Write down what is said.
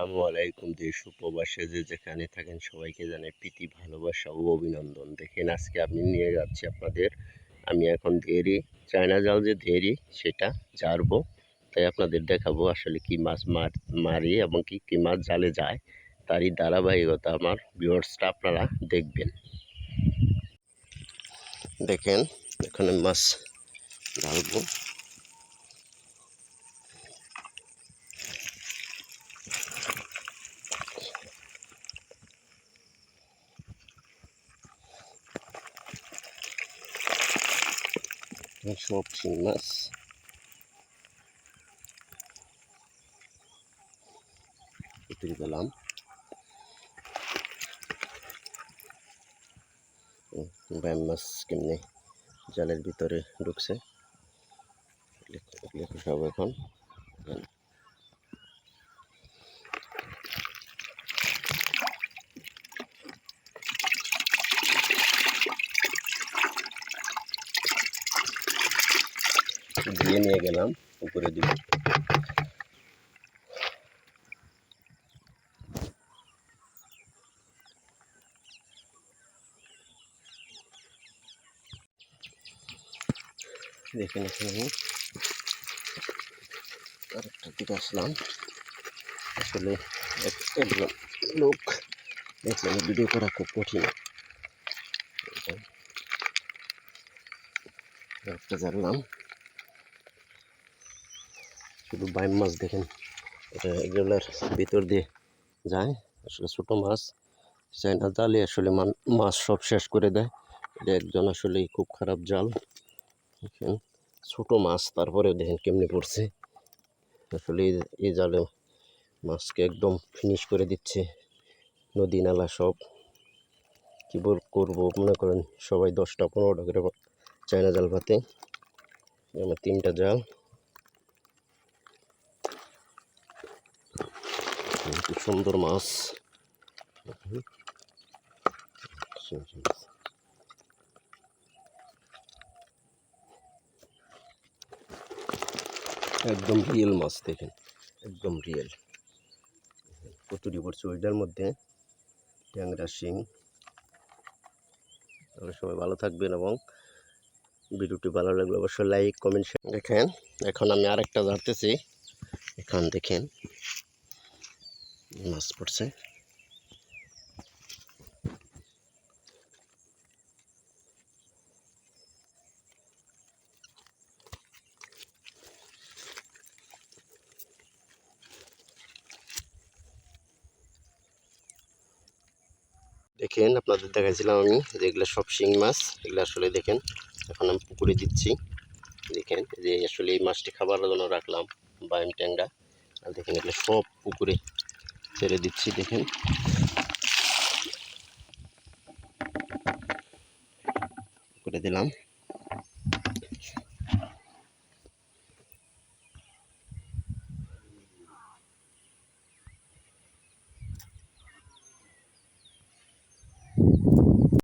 আসসালামু আলাইকুম দেশ উপবাসে যে যেখানে থাকেন সবাইকে জানাই প্রীতি, ভালোবাসা ও অভিনন্দন। দেখেন, আজকে আমি নিয়ে যাচ্ছি আপনাদের। আমি এখন ধেরি চায়না জাল যে ধেরি সেটা জারবো। তাই আপনাদের দেখাবো আসলে কি মাছ মার, মারি এবং কি কি মাছ জালে যায়। তারই ধারাবাহিকতা আমার ভিউয়ার্সটা আপনারা দেখবেন। দেখেন, এখানে মাছ ঢালবো। সব less. মাছ the গেলাম ব্যায়াম মাছ কেমনি জালের ভিতরে ঢুকছে সব এখন দিয়ে নিয়ে গেলাম, উপরে দিব। দেখেন এখানে আমি আরেকটা দিকে আসলাম। আসলে একজন লোক দেখলেন ভিডিও করা খুব কঠিন। একটা জানলাম। শুধু বাইম মাছ দেখেন। এটা এগুলোর ভিতর দিয়ে যায়, আসলে ছোটো মাছ। চায় না জালে আসলে মাছ সব শেষ করে দেয়। এটা একজন আসলে খুব খারাপ জাল। দেখেন, ছোটো মাছ তারপরে দেখেন কেমনি পড়ছে। আসলে এই- এই জালে মাছকে একদম ফিনিশ করে দিচ্ছে। নদী নালা সব। কী বল করব, মনে করেন সবাই দশটা, পনেরোটা করে চায়না জাল পাতে। আমার তিনটা জাল। খুব সুন্দর মাছ। একদম রিয়েল মাছ দেখেন, একদম রিয়েল কতুরি পড়ছে ওইটার মধ্যে, ট্যাংরা শিং। তাহলে সবাই ভালো থাকবেন এবং ভিডিওটি ভালো লাগলে অবশ্যই লাইক কমেন্ট দেখেন, এখন আমি আরেকটা ধরতেছি। এখান দেখেন। মাছ পড়ছে দেখেন, আপনাদের দেখাইছিলাম আমি যে এগুলো সব শিং মাছ, এগুলো আসলে দেখেন, এখন আমি পুকুরে দিচ্ছি। দেখেন, যে আসলে এই মাছটি খাবার জন্য রাখলাম বাইম ট্যাংরা। আর দেখেন, এগুলো সব পুকুরে ছেড়ে দিচ্ছি দেখেন। করে দিলাম।